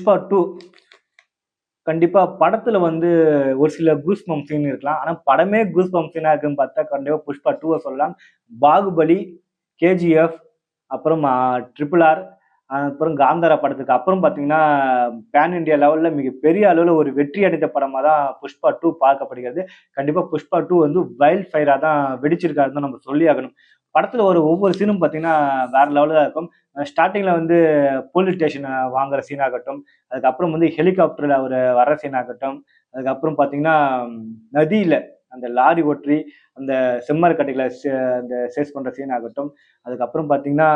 Pushpa two கண்டிப்பா படத்துல வந்து ஒரு சில கூஸ் பம்ப் சீன் இருக்கலாம். ஆனா படமே கூஸ் பம்ப் சீனா இருக்குன்னு பார்த்தா கண்டிப்பா புஷ்பா டூவை சொல்லலாம். பாகுபலி கேஜிஎஃப் அப்புறம் ட்ரிபிள் ஆர் அப்புறம் காந்தாரா படத்துக்கு. அப்புறம் பார்த்தீங்கன்னா பேன் இந்தியா லெவலில் மிகப்பெரிய அளவில் ஒரு வெற்றி அடைந்த படமாக தான் புஷ்பா டூ பார்க்கப்படுகிறது. கண்டிப்பாக புஷ்பா டூ வந்து வைல்ட் ஃபயராக தான் வெடிச்சிருக்காருன்னு தான் நம்ம சொல்லி ஆகணும் படத்தில் ஒரு ஒவ்வொரு சீனும் பார்த்தீங்கன்னா வேற லெவலில் தான் இருக்கும். ஸ்டார்டிங்கில் வந்து போலீஸ் ஸ்டேஷன் வாங்குற சீன் ஆகட்டும். அதுக்கப்புறம் வந்து ஹெலிகாப்டரில் அவர் வர சீன் ஆகட்டும். அதுக்கப்புறம் பார்த்தீங்கன்னா நதியில் அந்த லாரி ஒற்றி அந்த செம்மர் கட்டைகளை அந்த சேஸ் பண்ணுற சீன் ஆகட்டும். அதுக்கப்புறம் பார்த்தீங்கன்னா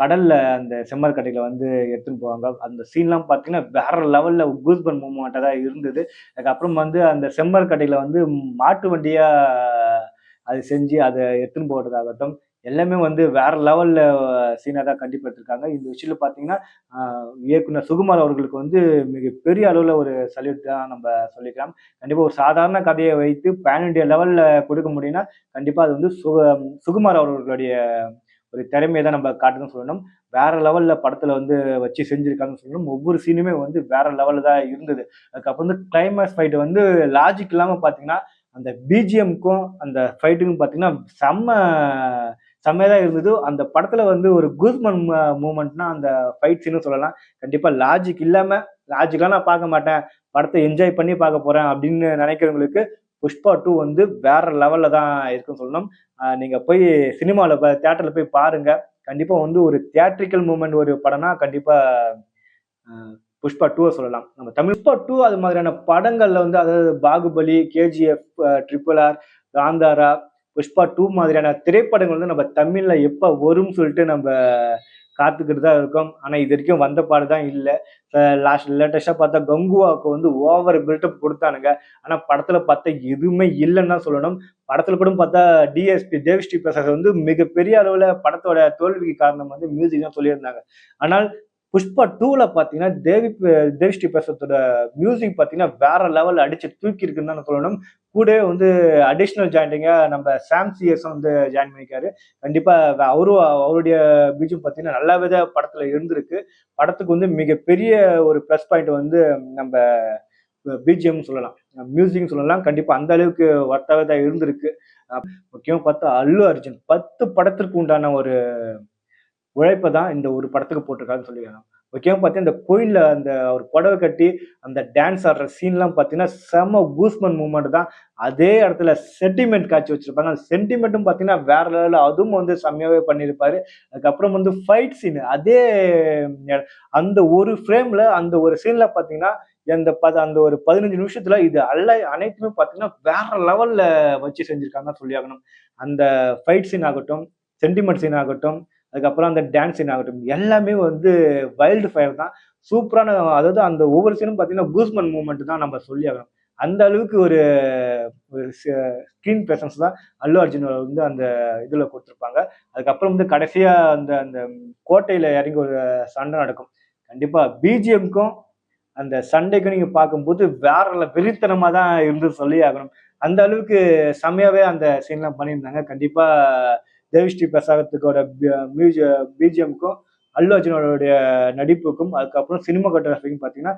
கடல்ல அந்த செம்மர் கட்டைகளை வந்து எடுத்துன்னு போவாங்க. அந்த சீன்லாம் பார்த்தீங்கன்னா வேற லெவல்ல கூஸ்பன் மூமெண்ட்டாக தான் இருந்தது. அதுக்கப்புறம் வந்து அந்த செம்மர் கட்டைகளை வந்து மாட்டு வண்டியா அது செஞ்சு அதை எடுத்துன்னு போடுறதாகட்டும் எல்லாமே வந்து வேற லெவல்ல சீனாக தான் கண்டிப்பாக எடுத்திருக்காங்க இந்த விஷயத்துல பார்த்தீங்கன்னா இயக்குனர் சுகுமார் அவர்களுக்கு வந்து மிகப்பெரிய அளவில் ஒரு சல்யூட் தான் நம்ம சொல்லிக்கலாம். கண்டிப்பாக ஒரு சாதாரண கதையை வைத்து பேன் இண்டியா லெவலில் கொடுக்க முடியும்னா கண்டிப்பாக அது வந்து சுக சுகுமார் அவர்களுடைய ஒரு திறமையை தான் நம்ம காட்டுன்னு சொல்லணும். வேற லெவல்ல படத்துல வந்து வச்சு செஞ்சிருக்காங்கன்னு சொல்லணும். ஒவ்வொரு சீனுமே வந்து வேற லெவல்ல தான் இருந்தது. அதுக்கப்புறம் வந்து கிளைமேக்ஸ் ஃபைட் வந்து லாஜிக் இல்லாம பாத்தீங்கன்னா அந்த பிஜிஎம்க்கும் அந்த ஃபைட்டுக்கும் பார்த்தீங்கன்னா செம்ம செம்மையாக தான் இருந்தது. அந்த படத்தில் வந்து ஒரு கூஸ்மன் மூமெண்ட்னா அந்த ஃபைட் சீனும் சொல்லலாம். கண்டிப்பாக லாஜிக் இல்லாமல் லாஜிக்கெல்லாம் நான் பார்க்க மாட்டேன். படத்தை என்ஜாய் பண்ணி பார்க்க போகிறேன் அப்படின்னு நினைக்கிறவங்களுக்கு புஷ்பா டூ வந்து வேற லெவலில் தான் இருக்குன்னு சொல்லணும். நீங்கள் போய் சினிமாவில் தேட்டரில் போய் பாருங்கள் கண்டிப்பாக வந்து ஒரு தியேட்ரிக்கல் மூமெண்ட் ஒரு படம்னா கண்டிப்பாக புஷ்பா டூவை சொல்லலாம். நம்ம தமிழ் புஷ்பா டூ அது மாதிரியான படங்கள்ல வந்து அதாவது Baahubali KGF triple R Kantara Pushpa two மாதிரியான திரைப்படங்கள் வந்து நம்ம தமிழ்ல எப்ப வரும்னு சொல்லிட்டு நம்ம காத்துக்கிட்டு தான் இருக்கோம். ஆனா இது வரைக்கும் வந்த பாடு தான் இல்லை. லாஸ்ட் லேட்டஸ்டா பார்த்தா கங்குவாவுக்கு வந்து ஓவர் பில்டப் கொடுத்தானுங்க. ஆனா படத்துல பார்த்தா எதுவுமே இல்லைன்னு தான் சொல்லணும். படத்துல கூட பார்த்தா டிஎஸ்பி தேவஸ்ரீ பிரசாத் வந்து மிகப்பெரிய அளவுல படத்தோட தோல்விக்கு காரணம் வந்து மியூசிக் தான் சொல்லியிருந்தாங்க. ஆனால் புஷ்பா டூல பாத்தீங்கன்னா தேவி தேவிஸ்ரீ பிரசாத்தோட மியூசிக் பாத்தீங்கன்னா வேற லெவல் அடிச்சு தூக்கி இருக்குன்னு தான் சொல்லணும். கூட வந்து அடிஷ்னல் ஜாயிண்டிங்க நம்ம சாம் சிஎஸ் வந்து ஜாயின் பண்ணிக்காரு கண்டிப்பா அவரும் அவருடைய பீஜும் பார்த்தீங்கன்னா நல்லாவே தான் படத்துல இருந்திருக்கு. படத்துக்கு வந்து மிகப்பெரிய ஒரு ப்ளஸ் பாயிண்ட் வந்து நம்ம பிஜிஎம் சொல்லலாம். மியூசிக்னு சொல்லலாம். கண்டிப்பாக அந்த அளவுக்கு ஒர்த்தாவே தான் இருந்திருக்கு. முக்கியமாக பார்த்தா அல்லு அர்ஜுன் பத்து படத்திற்கு உண்டான ஒரு உழைப்பை தான் இந்த ஒரு படத்துக்கு போட்டிருக்காருன்னு சொல்லியிருக்காங்க. முக்கியமாக பார்த்தீங்கன்னா இந்த கோயிலில் அந்த ஒரு புடவை கட்டி அந்த டான்ஸ் ஆடுற சீன்லாம் பார்த்தீங்கன்னா செம கூஸ்மன் மூமெண்ட் தான். அதே இடத்துல சென்டிமெண்ட் காட்சி வச்சிருப்பாங்க. அந்த சென்டிமெண்ட்டும் பார்த்தீங்கன்னா வேற லெவலில் அதுவும் வந்து செம்மையாகவே பண்ணியிருப்பாரு. அதுக்கப்புறம் வந்து ஃபைட் சீன் அதே அந்த ஒரு ஃப்ரேமில் அந்த ஒரு சீனில் பார்த்தீங்கன்னா அந்த பத அந்த ஒரு பதினஞ்சு நிமிஷத்துல இது அல்ல அனைத்துமே பார்த்தீங்கன்னா வேற லெவல்ல வச்சு செஞ்சிருக்காங்கன்னு சொல்லி ஆகணும் அந்த ஃபைட் சீன் ஆகட்டும் சென்டிமெண்ட் சீன் ஆகட்டும் அதுக்கப்புறம் அந்த டான்ஸ் சீன் ஆகட்டும் எல்லாமே வந்து வைல்டு ஃபயர் தான். சூப்பரான அதாவது அந்த ஒவ்வொரு சீனும் பார்த்தீங்கன்னா கூஸ்மன் மூமெண்ட் தான் நம்ம சொல்லி ஆகணும். அந்த அளவுக்கு ஒரு ஸ்க்ரீன் பிரசன்ஸ் தான் அல்லு அர்ஜுன் வந்து அந்த இதில் கொடுத்துருப்பாங்க. அதுக்கப்புறம் வந்து கடைசியாக அந்த அந்த கோட்டையில் இறங்கி ஒரு சண்டை நடக்கும். கண்டிப்பாக பிஜிஎம்க்கும் அந்த சண்டைக்கும் நீங்கள் பார்க்கும்போது வேற வெறித்தனமாக தான் இருந்து சொல்லி ஆகணும். அந்த அளவுக்கு செம்மையாகவே அந்த சீன்லாம் பண்ணியிருந்தாங்க. கண்டிப்பாக தேவிஸ்ரீ பிரசாதத்துக்கோட மியூஜி பிஜிஎம்க்கும் அல்லு அர்ஜுனோடைய நடிப்புக்கும் அதுக்கப்புறம் சினிமாட்டோகிராஃபிக்கும் பார்த்தீங்கன்னா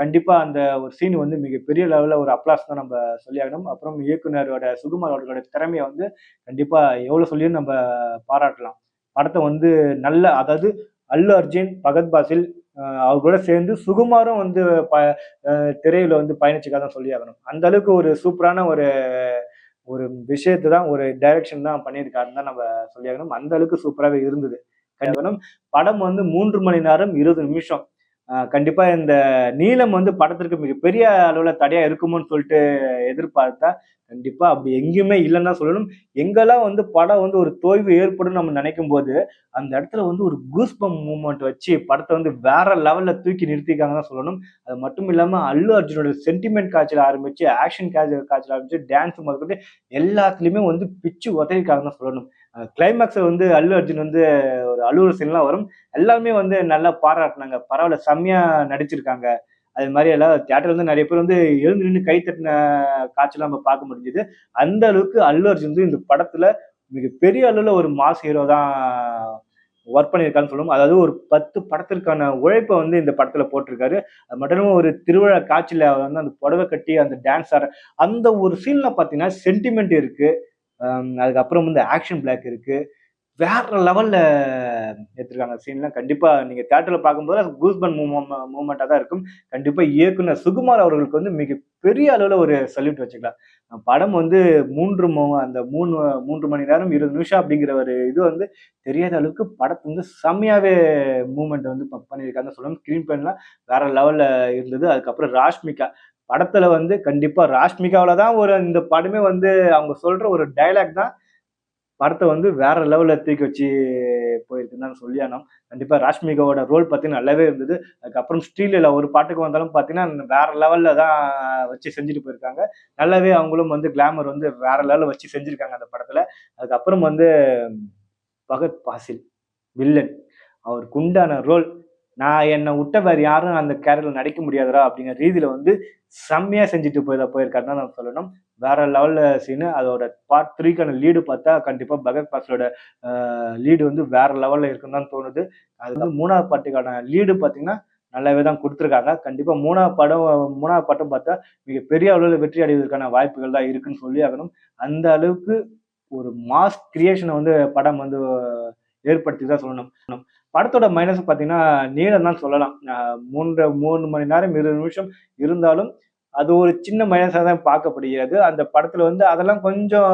கண்டிப்பாக அந்த ஒரு சீன் வந்து மிகப்பெரிய லெவலில் ஒரு அப்ளாஸ் தான் நம்ம சொல்லியாகணும். அப்புறம் இயக்குனரோட சுகுமார் அவர்களோட திறமையை வந்து கண்டிப்பாக எவ்வளோ சொல்லியும் நம்ம பாராட்டலாம். படத்தை வந்து நல்ல அதாவது அல்லு அர்ஜுன் பகத் பாசில் அவர்களோட சேர்ந்து சுகுமாரும் வந்து ப திரையில வந்து பயணிச்சுக்காதான் சொல்லி ஆகணும் அந்த அளவுக்கு ஒரு சூப்பரான ஒரு ஒரு விஷயத்தை தான் ஒரு டைரக்ஷன் தான் பண்ணியிருக்காருன்னு தான் நம்ம சொல்லியாகணும் அந்த அளவுக்கு சூப்பராகவே இருந்தது. கண்டிப்பாக படம் வந்து மூன்று மணி நேரம் இருபது நிமிஷம். கண்டிப்பா இந்த நீளம் வந்து படத்திற்கு மிகப்பெரிய அளவுல தடையா இருக்குமோன்னு சொல்லிட்டு எதிர்பார்த்தா கண்டிப்பா அப்படி எங்கேயுமே இல்லைன்னு தான் சொல்லணும். எங்கெல்லாம் வந்து படம் வந்து ஒரு தோய்வு ஏற்படும் நம்ம நினைக்கும் போது அந்த இடத்துல வந்து ஒரு கூஸ்பம் மூமெண்ட் வச்சு படத்தை வந்து வேற லெவல்ல தூக்கி நிறுத்திக்காங்க தான் சொல்லணும். அது மட்டும் இல்லாம அல்லு அர்ஜுனோட சென்டிமெண்ட் காய்ச்சல் ஆரம்பிச்சு ஆக்ஷன் காய்ச்சல் காய்ச்சல் ஆரம்பிச்சு டான்ஸ் முதற்கொண்டு எல்லாத்துலயுமே வந்து பிச்சு உதவிக்காக தான் சொல்லணும். கிளைமேக்ஸில் வந்து அல்லு அர்ஜுன் வந்து ஒரு அலுவலர் சீன்லாம் வரும். எல்லாருமே வந்து நல்லா பாராட்டினாங்க. பரவாயில்ல செம்மையாக நடிச்சிருக்காங்க. அது மாதிரி எல்லாம் தியேட்டர் வந்து நிறைய பேர் வந்து எழுந்து நின்று கை தட்டின காட்சியெல்லாம் நம்ம பார்க்க முடிஞ்சது. அந்த அளவுக்கு அல்லு அர்ஜுன் வந்து இந்த படத்துல மிகப்பெரிய அளவில் ஒரு மாஸ் ஹீரோ தான் ஒர்க் பண்ணியிருக்கான்னு சொல்லுவோம் அதாவது ஒரு பத்து படத்திற்கான உழைப்பை வந்து இந்த படத்தில் போட்டிருக்காரு. அது மட்டும் இல்லாமல் ஒரு திருவிழா காட்சியில் அவர் வந்து அந்த புடவை கட்டி அந்த டான்ஸ் ஆடுற அந்த ஒரு சீனில் பார்த்தீங்கன்னா சென்டிமெண்ட் இருக்குது அதுக்கப்புறம் வந்து ஆக்ஷன் பிளாக் இருக்கு. வேற லெவல்ல எடுத்திருக்காங்க சீன்லாம் கண்டிப்பா நீங்க தேட்டர்ல பார்க்கும்போது கூஸ்பன் மூமெண்டா தான் இருக்கும். கண்டிப்பா இயக்குனர் சுகுமார் அவர்களுக்கு வந்து மிக பெரிய அளவுல ஒரு சல்யூட் வச்சுக்கலாம். படம் வந்து மூன்று மோ- அந்த மூணு மூன்று மணி நேரம் இருபது நிமிஷம் அப்படிங்கிற ஒரு இது வந்து தெரியாத அளவுக்கு படத்தை வந்து செம்மையாவே மூமெண்ட் வந்து ப- பண்ணியிருக்காங்க. சொல்லணும் ஸ்க்ரீன் பிளேன்லாம் வேற லெவல்ல இருந்தது. அதுக்கப்புறம் ராஷ்மிகா படத்துல வந்து கண்டிப்பா ராஷ்மிகாவில தான் ஒரு இந்த படமே வந்து அவங்க சொல்ற ஒரு டைலாக் தான் படத்தை வந்து வேற லெவல்ல தூக்கி வச்சு போயிருக்குன்னு தான் சொல்லியானோம் கண்டிப்பா ராஷ்மிகாவோட ரோல் பார்த்தீங்கன்னா நல்லாவே இருந்தது. அதுக்கப்புறம் ஸ்டீலில் ஒரு பாட்டுக்கு வந்தாலும் பார்த்தீங்கன்னா வேற லெவல்ல தான் வச்சு செஞ்சுட்டு போயிருக்காங்க. நல்லாவே அவங்களும் வந்து கிளாமர் வந்து வேற லெவலில் வச்சு செஞ்சுருக்காங்க அந்த படத்துல. அதுக்கப்புறம் வந்து பகத் பாசில் வில்லன் அவருக்கு உண்டான ரோல் நான் என்னை விட்ட வேற யாரும் அந்த கேரக்டர் நடிக்க முடியாதுடா அப்படிங்கிற ரீதியில வந்து செம்மையா செஞ்சுட்டு போய் போயிருக்காருன்னு நான் சொல்லணும். வேற லெவல்ல சீனு அதோட பார்ட் த்ரீக்கான லீடு பார்த்தா கண்டிப்பா பகத் பாஸோட லீடு வந்து வேற லெவல்ல இருக்குன்னு தான் தோணுது. அது வந்து மூணாவது பாட்டுக்கான லீடு பார்த்தீங்கன்னா நல்லாவே தான் கொடுத்துருக்காங்க. கண்டிப்பாக மூணாவது படம் மூணாவது படம் பார்த்தா மிக பெரிய அளவில் வெற்றி அடைவதற்கான வாய்ப்புகள் தான் இருக்குன்னு சொல்லி ஆகணும். அந்த அளவுக்கு ஒரு மாஸ் கிரியேஷனை வந்து படம் வந்து ஏற்படுத்தி தான் சொல்லணும். படத்தோட மைனஸ் பார்த்தீங்கன்னா நீளம் தான் சொல்லலாம். மூன்று மூணு மணி நேரம் இருபது நிமிஷம் இருந்தாலும் அது ஒரு சின்ன மைனஸாக தான் பார்க்கப்படுகிறது. அந்த படத்தில் வந்து அதெல்லாம் கொஞ்சம்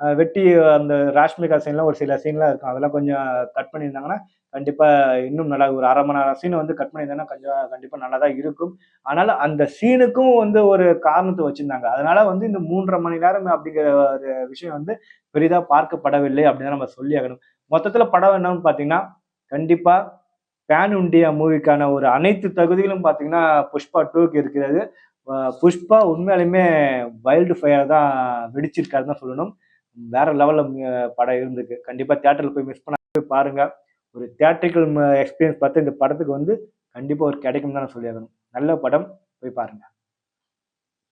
வெட்டி அந்த ராஷ்மிகா சீன்லாம் ஒரு சில சீன்லாம் இருக்கும். அதெல்லாம் கொஞ்சம் கட் பண்ணியிருந்தாங்கன்னா கண்டிப்பாக இன்னும் நல்லா ஒரு அரை மணி நேரம் சீனை வந்து கட் பண்ணியிருந்தாங்கன்னா கொஞ்சம் கண்டிப்பாக நல்லா தான் இருக்கும். ஆனாலும் அந்த சீனுக்கும் வந்து ஒரு காரணத்தை வச்சுருந்தாங்க. அதனால வந்து இந்த மூன்றரை மணி நேரம் அப்படிங்கிற ஒரு விஷயம் வந்து பெரிதாக பார்க்கப்படவில்லை அப்படின்னு நம்ம சொல்லி ஆகணும். மொத்தத்தில் படம் என்னன்னு பார்த்தீங்கன்னா கண்டிப்பாக பேன் இண்டியா மூவிக்கான ஒரு அனைத்து தகுதிகளும் பார்த்தீங்கன்னா புஷ்பா டூக்கு இருக்கிறது. புஷ்பா உண்மையாலுமே வைல்டு ஃபயர் தான் வெடிச்சிருக்காரு தான் சொல்லணும். வேற லெவலில் படம் இருந்திருக்கு. கண்டிப்பாக தேட்டரில் போய் மிஸ் பண்ண போய் பாருங்க. ஒரு தேட்டரிக்கல் எக்ஸ்பீரியன்ஸ் பார்த்து இந்த படத்துக்கு வந்து கண்டிப்பாக ஒரு கிடைக்கும் தான் நான் சொல்லி நல்ல படம் போய் பாருங்கள்